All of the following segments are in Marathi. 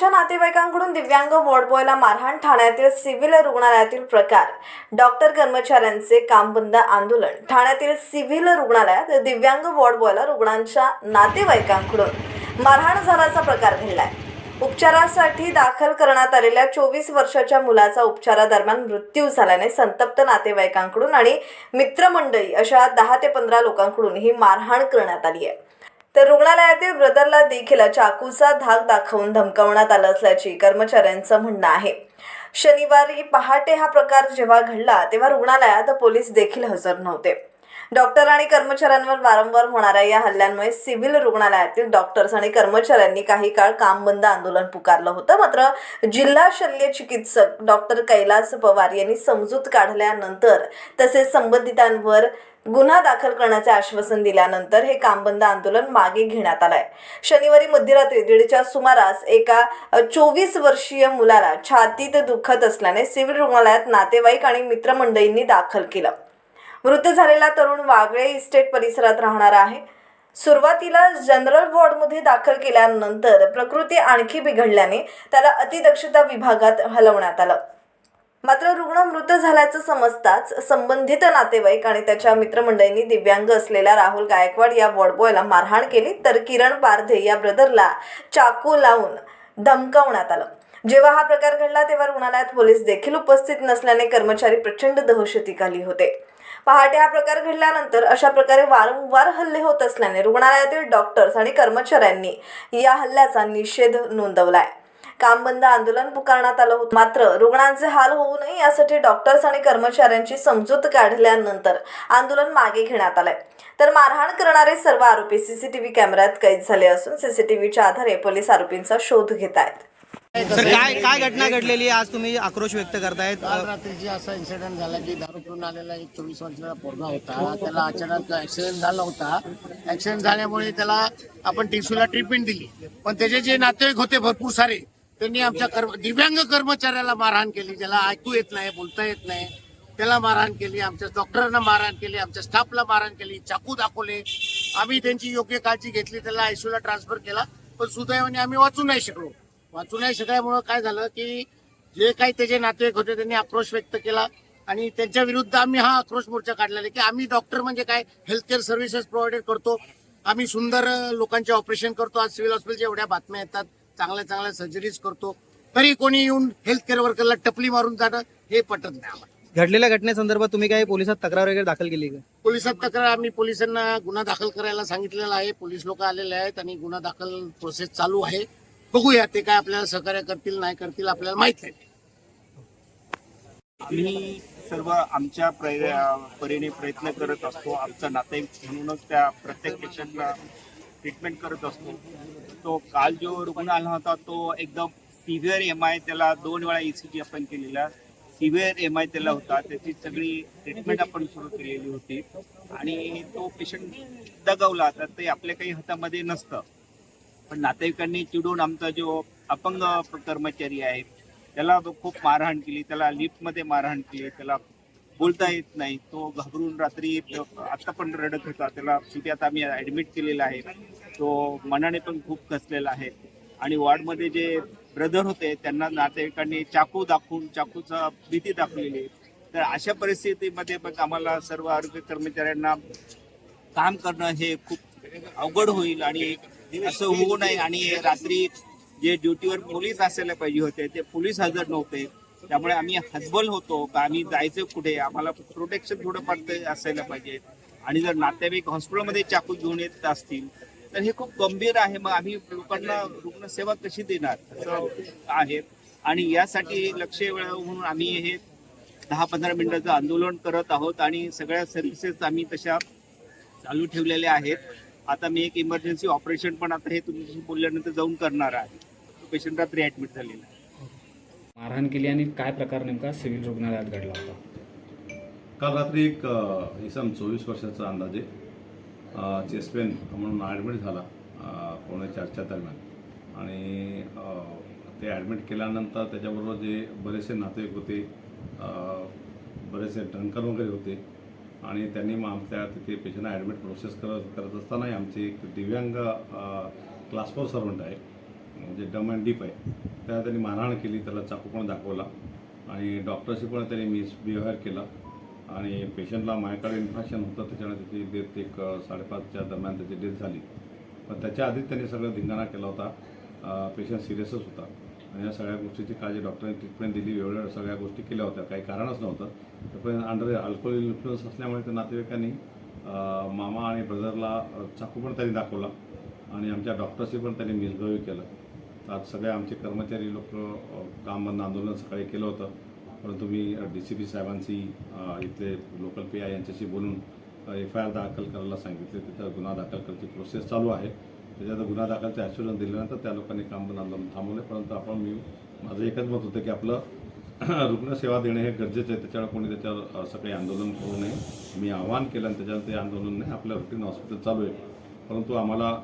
आमच्या नातेवाईकांकडून दिव्यांग वॉर्डबॉयला मारहाण ठाण्यातील सिव्हिल रुग्णालयातील प्रकार. डॉक्टर कर्मचाऱ्यांचे काम बंद आंदोलन. ठाण्यातील सिव्हिल रुग्णालयात दिव्यांग वॉर्डबॉयला रुग्णांच्या नातेवाईकांकडून मारहाण झाल्याचा प्रकार घडलाय. उपचारासाठी दाखल करण्यात आलेल्या चोवीस वर्षाच्या मुलाचा उपचारादरम्यान मृत्यू झाल्याने संतप्त नातेवाईकांकडून आणि मित्रमंडळी अशा दहा ते पंधरा लोकांकडून ही मारहाण करण्यात आली आहे. तर रुग्णालयातील ब्रदरला देखील चाकूचा धाक दाखवून धमकावण्यात आलं असल्याची कर्मचाऱ्यांचं म्हणणं आहे. शनिवारी पहाटे हा प्रकार जेव्हा घडला तेव्हा रुग्णालयात पोलीस देखील हजर नव्हते. डॉक्टर आणि कर्मचाऱ्यांवर वारंवार होणाऱ्या या हल्ल्यांमुळे सिव्हिल रुग्णालयातील डॉक्टर्स आणि कर्मचाऱ्यांनी काही काळ काम बंद आंदोलन पुकारलं होतं. मात्र जिल्हा शल्य चिकित्सक डॉक्टर कैलास पवार यांनी समजूत काढल्यानंतर तसेच संबंधितांवर गुन्हा दाखल करण्याचे आश्वासन दिल्यानंतर हे काम बंद आंदोलन मागे घेण्यात आलंय. शनिवारी मध्यरात्री दीडच्या सुमारास एका चोवीस वर्षीय मुलाला छातीत दुखत असल्याने सिव्हिल रुग्णालयात नातेवाईक आणि मित्रमंडळींनी दाखल केलं. मृत झालेला तरुण वागळे इस्टेट परिसरात राहणार आहे. सुरुवातीला जनरल वॉर्डमध्ये दाखल केल्यानंतर प्रकृती आणखी बिघडल्याने त्याला अतिदक्षता विभागात हलवण्यात आलं. मात्र रुग्ण मृत झाल्याचं समजताच संबंधित नातेवाईक आणि त्याच्या मित्रमंडळींनी दिव्यांग असलेल्या राहुल गायकवाड या वॉर्डबॉयला मारहाण केली तर किरण पारधे या ब्रदरला चाकू लावून धमकावण्यात आलं. जेव्हा हा प्रकार घडला तेव्हा रुग्णालयात पोलीस देखील उपस्थित नसल्याने कर्मचारी प्रचंड दहशतीखाली होते. पहाटे हा प्रकार घडल्यानंतर अशा प्रकारे वारंवार हल्ले होत असल्याने रुग्णालयातील डॉक्टर्स आणि कर्मचाऱ्यांनी या हल्ल्याचा निषेध नोंदवलाय. काम बंद आंदोलन पुकारण्यात आलं होतं. मात्र रुग्णांचे हाल होऊ नये यासाठी डॉक्टर्स आणि कर्मचाऱ्यांची समजूत काढल्यानंतर आंदोलन मागे घेण्यात आलंय. तर मारहाण करणारे सर्व आरोपी सीसीटीव्ही कॅमेऱ्यात कैद झाले असून सीसीटीव्हीच्या आधारे पोलीस आरोपींचा शोध घेत आहेत. सर काय काय घटना घडलेली आहे? आज तुम्ही आक्रोश व्यक्त करतायत? काल रात्रीची असा इन्सिडेंट झाला की दारू पिऊन आलेला एक चोवीस वर्षाचा पोरगा होता. त्याला अचानक ऍक्सिडेंट झाला होता. ऍक्सिडेंट झाल्यामुळे त्याला आपण टिसूला ट्रीटमेंट दिली. पण त्याचे जे नातेवाईक होते भरपूर सारे त्यांनी आमच्या कर्म दिव्यांग कर्मचाऱ्याला मारहाण केली ज्याला ऐकू येत नाही बोलता येत नाही त्याला मारहाण केली आमच्या डॉक्टरांना मारहाण केली आमच्या स्टाफला मारहाण केली चाकू दाखवले. आम्ही त्यांची योग्य काळजी घेतली त्याला आयसीयूला ट्रान्सफर केला. पण सुदैवाने आम्ही वाचू नाही शकलो. वाचू नाही शकल्यामुळं काय झालं की जे काही त्याचे नातेवाईक होते त्यांनी आक्रोश व्यक्त केला. आणि त्यांच्या विरुद्ध आम्ही हा आक्रोश मोर्चा काढलेला की आम्ही डॉक्टर म्हणजे काय? हेल्थकेअर सर्व्हिसेस प्रोव्हाइडेड करतो. आम्ही सुंदर लोकांचे ऑपरेशन करतो. आज सिव्हिल हॉस्पिटलच्या एवढ्या बातम्या येतात. चांगल्या चांगल्या सर्जरीज करतो. तरी कोणी येऊन हेल्थ केअर वर्करला टपली मारून जाणं हे पटत नाही आम्हाला. घडलेल्या घटनेसंदर्भात तुम्ही काही पोलिसात तक्रार वगैरे दाखल केली का? पोलिसात तक्रार आम्ही पोलिसांना गुन्हा दाखल करायला सांगितलेला आहे. पोलीस लोक आलेले आहेत आणि गुन्हा दाखल प्रोसेस चालू आहे. बघूया ते काय आपल्याला सहकार्य करतील नाही करतील आपल्याला माहीत नाही. आम्ही सर्व आमच्या प्रय- परीने प्रयत्न करत असतो. आमचा नातेवाईक म्हणूनच त्या प्रत्येक पेशंटला ट्रीटमेंट करत असतो. तो काल जो रुग्ण आला होता तो एकदम सिव्हिअर एम आय त्याला दोन वेळा ई सी जी आपण केलेला. सिव्हिअर एम आय त्याला होता. त्याची सगळी ट्रीटमेंट आपण सुरू केलेली होती. आणि तो पेशंट दगावला. तर ते आपल्या काही हातामध्ये नसतं. पण नातेवाईकांनी चिडून आमचा जो अपंग कर्मचारी आहे त्याला खूप मारहाण केली. त्याला लिफ्टमध्ये मारहाण केली. त्याला बोलता येत नाही. तो घाबरून रात्री आता पण रडत होता. त्याला शेवटी आता आम्ही ऍडमिट केलेला आहे. तो मनाने पण खूप कसलेला आहे. आणि वॉर्डमध्ये जे ब्रदर होते त्यांना नातेवाईकांनी चाकू दाखवून चाकूचा भीती दाखवलेली आहे. तर अशा परिस्थितीमध्ये मग आम्हाला सर्व आरोग्य कर्मचाऱ्यांना काम करणं हे खूप अवघड होईल आणि असं होऊ नये. आणि रात्री जे ड्युटीवर पोलीस असायला पाहिजे होते ते पोलीस हजर नव्हते. त्यामुळे आम्ही हजबल होतो का आम्ही जायचं कुठे? आम्हाला प्रोटेक्शन थोडंफार पडतं असायला पाहिजे. आणि जर नातेवाईक हॉस्पिटलमध्ये चाकू घेऊन येत असतील तर हे खूप गंभीर आहे. मग आम्ही लोकांना रुग्णसेवा कशी देणार? असं आहे. आणि यासाठी लक्ष वेळ म्हणून आम्ही हे दहा पंधरा मिनिटाचं आंदोलन करत आहोत आणि सगळ्या सर्व्हिसेस आम्ही तशा चालू ठेवलेल्या आहेत. आता मी एक इमर्जन्सी ऑपरेशन पण आता हे तुमच्याशी बोलल्यानंतर जाऊन करणार आहे. पेशंट रात्री ऍडमिट झालेला आहे. मारहाण केली आणि काय प्रकार नेमका सिव्हिल रुग्णालयात घडला होता? काल रात्री एक इसम चोवीस वर्षाचा अंदाजे चेस्टपेन म्हणून ॲडमिट झाला अ, चर्चा दरम्यान. आणि ते ॲडमिट केल्यानंतर त्याच्याबरोबर जे बरेचसे नातेवाईक होते बरेचसे डंकर वगैरे होते आणि त्यांनी मग आमच्या तिथे पेशंटला ॲडमिट प्रोसेस करत करत असतानाही आमचे एक दिव्यांग क्लास फोर सर्वंट आहे म्हणजे डम अँड डीप आहे. त्याला त्यांनी मारहाण केली त्याला चाकू पण दाखवला आणि डॉक्टरशी पण त्यांनी मिसबिहेव्हिअर केला आणि पेशंटला मायकार्ड इन्फेक्शन होतं त्याच्यामुळे त्याची डेथ एक साडेपाचच्या दरम्यान त्याची डेथ झाली. पण त्याच्या आधीच त्यांनी सगळं धिंगाणा केला होता. पेशंट सिरियसच होता. आणि या सगळ्या गोष्टीची काळजी डॉक्टरांनी ट्रीटमेंट दिली. वेगवेगळ्या सगळ्या गोष्टी केल्या होत्या. काही कारणच नव्हतं. पण अंडर अल्कोहोल इन्फ्लुअन्स असल्यामुळे त्या नातेवाईकांनी मामा आणि ब्रदरला चाकू पण त्यांनी दाखवला आणि आमच्या डॉक्टरशी पण त्यांनी मिसबिहेव केलं. आज सगळे आमचे कर्मचारी लोक काम बंद आंदोलन सकाळी केलं होतं. परंतु मी डी सी पी साहेबांशी इथले लोकल पी आय यांच्याशी बोलून एफ आय आर दाखल करायला सांगितले. तिथं गुन्हा दाखल करायची प्रोसेस चालू आहे. त्याच्यात गुन्हा दाखलचं ॲश्युरन्स दिल्यानंतर त्या लोकांनी काम बंद आंदोलन थांबवले. परंतु आपण मी माझं एकच मत होतं की आपलं रुग्णसेवा देणे हे गरजेचं आहे. त्याच्यावर कोणी त्याच्यावर असं काही आंदोलन करू नये. मी आवाहन केलं आणि त्याच्यावर ते आंदोलन नाही आपलं रुटीन हॉस्पिटल चालू आहे. परंतु आम्हाला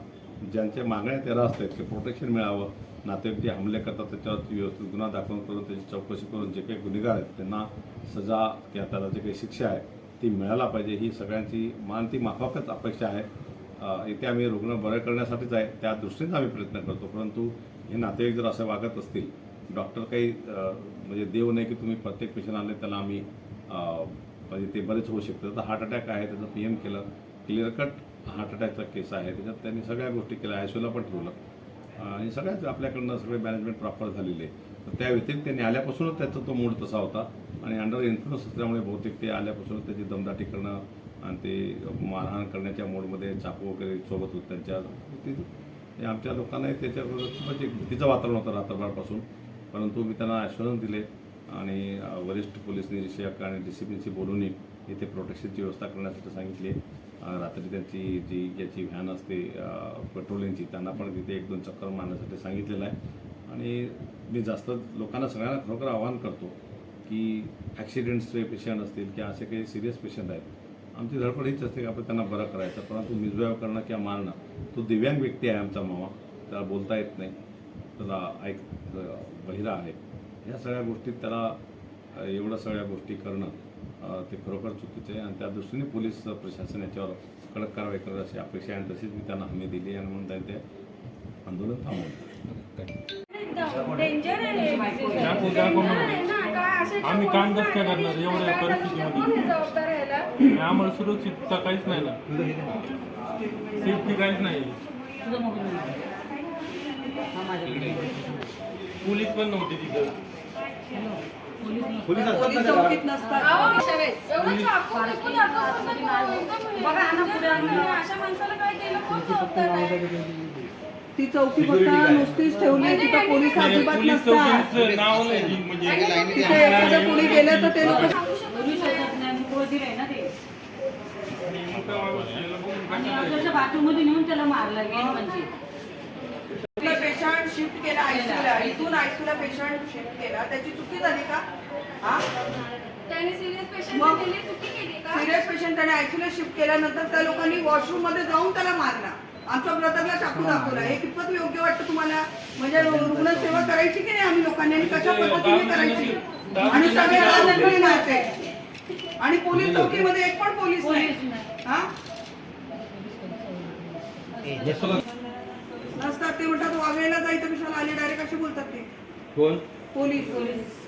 ज्यांच्या मागण्या त्याला असतात की प्रोटेक्शन मिळावं नातेवाईक जे हमले करतात त्याच्यावरती व्यवस्थित गुन्हा दाखल करून त्याची चौकशी करून जे काही गुन्हेगार आहेत त्यांना सजा किंवा त्याला जे काही शिक्षा आहे ती मिळायला पाहिजे. ही सगळ्यांची मान ती माफाकच अपेक्षा आहे. येथे इथे आम्ही रुग्ण बरे करण्यासाठीच आहे त्या दृष्टीने आम्ही प्रयत्न करतो. परंतु हे नातेवाईक जर असं वागत असतील डॉक्टर काही म्हणजे देव नाही की तुम्ही प्रत्येक पेशंट आले त्याला आम्ही म्हणजे ते बरेच होऊ शकतं. तर हार्ट अटॅक आहे त्याचं पी एम केलं क्लिअर कट हार्ट अटॅकचा केस आहे त्याच्यात त्यांनी सगळ्या गोष्टी केल्या आयसोला पण ठेवलं. आणि सगळ्याच आपल्याकडनं सगळे मॅनेजमेंट प्रॉपर झालेले. तर त्या व्यतिरिक्त त्यांनी आल्यापासूनच त्याचा तो मूड तसा होता. आणि अंडर इन्फ्लुअन्स असल्यामुळे बहुतेक ते आल्यापासूनच त्याची दमदाटी करणं आणि ते मारहाण करण्याच्या मोडमध्ये चाकू वगैरे सोबत होत त्यांच्या ते- आमच्या लोकांनाही त्याच्याबरोबर खूपच एक भीतीचं वातावरण होतं रात्रभरपासून. परंतु मी त्यांना आश्वासन दिले आणि वरिष्ठ पोलीस निरीक्षक आणि डी सी पीशी बोलूनही इथे प्रोटेक्शनची व्यवस्था करण्यासाठी सांगितली. रात्री त्यांची जी याची व्हॅन असते पेट्रोलिंगची त्यांना पण तिथे एक दोन चक्कर मारण्यासाठी सांगितलेलं आहे. आणि मी जास्त लोकांना सगळ्यांना खरोखर आवाहन करतो की ॲक्सिडेंट्सचे पेशंट असतील किंवा असे काही सिरियस पेशंट आहेत आमची धडपड हीच असते की आपण त्यांना बरं करायचं परंतु मिसबिहेव करणं किंवा मारणं तो दिव्यांग व्यक्ती आहे आमचा मामा त्याला बोलता येत नाही त्याला ऐक बहिरा आहे. या सगळ्या गोष्टीत त्याला एवढं सगळ्या गोष्टी करणं ते खरोखर चुकीचं आहे. आणि त्या दृष्टीने पोलीस प्रशासन याच्यावर कडक कारवाई करत अशी अपेक्षा आहे. आणि तशीच मी त्यांना हमी दिली आणि म्हणून त्यांनी ते आंदोलन थांबवलं. आम्ही काम कसं काय करणार? एवढ्या परिस्थितीमध्ये. आम्हाला सुरक्षितता काहीच नाही ना. सेफ्टी काहीच नाही. पोलीस पण नव्हते तिथं. ना तो, एकदम हे. अशा माणसाला काय केलं कोण जबाबदार आहे? ती चौकी फक्त नुसतीच ठेवली तिथं पोलीस अजिबात पोलीस नसतात. चौकीचं नाव नाही म्हणजे तिथे एखादं कोणी गेलं तर ते लोक बाथरूम नेऊन त्याला मारलं गेलं म्हणजे. शिफ्ट केला आयसीयूला इथून आयसीयूला पेशंट शिफ्ट केला. त्याची चुकी झाली का? हा? त्याने सिरियस पेशंट मग? दिली चुकी केली का? सिरियस पेशंट त्याने आयसीयूला शिफ्ट केल्यानंतर त्या लोकांनी वॉशरूममध्ये जाऊन त्याला मारला. आमच्या ब्रदरला चाकू दाखवला. हे कितपत योग्य वाटतं तुम्हाला? म्हणजे रुग्णसेवा करायची की नाही आम्ही लोकांनी? आणि कशा पद्धतीने करायची? आणि सगळे राजकारणी मारते आणि पोलीस चौकीमध्ये एक पण पोलीस नाही. हा? नसतात ते म्हणतात वागळेला जायचं कशाला आले? डायरेक्ट असे बोलतात ते. कोण? पोलीस. पोलीस.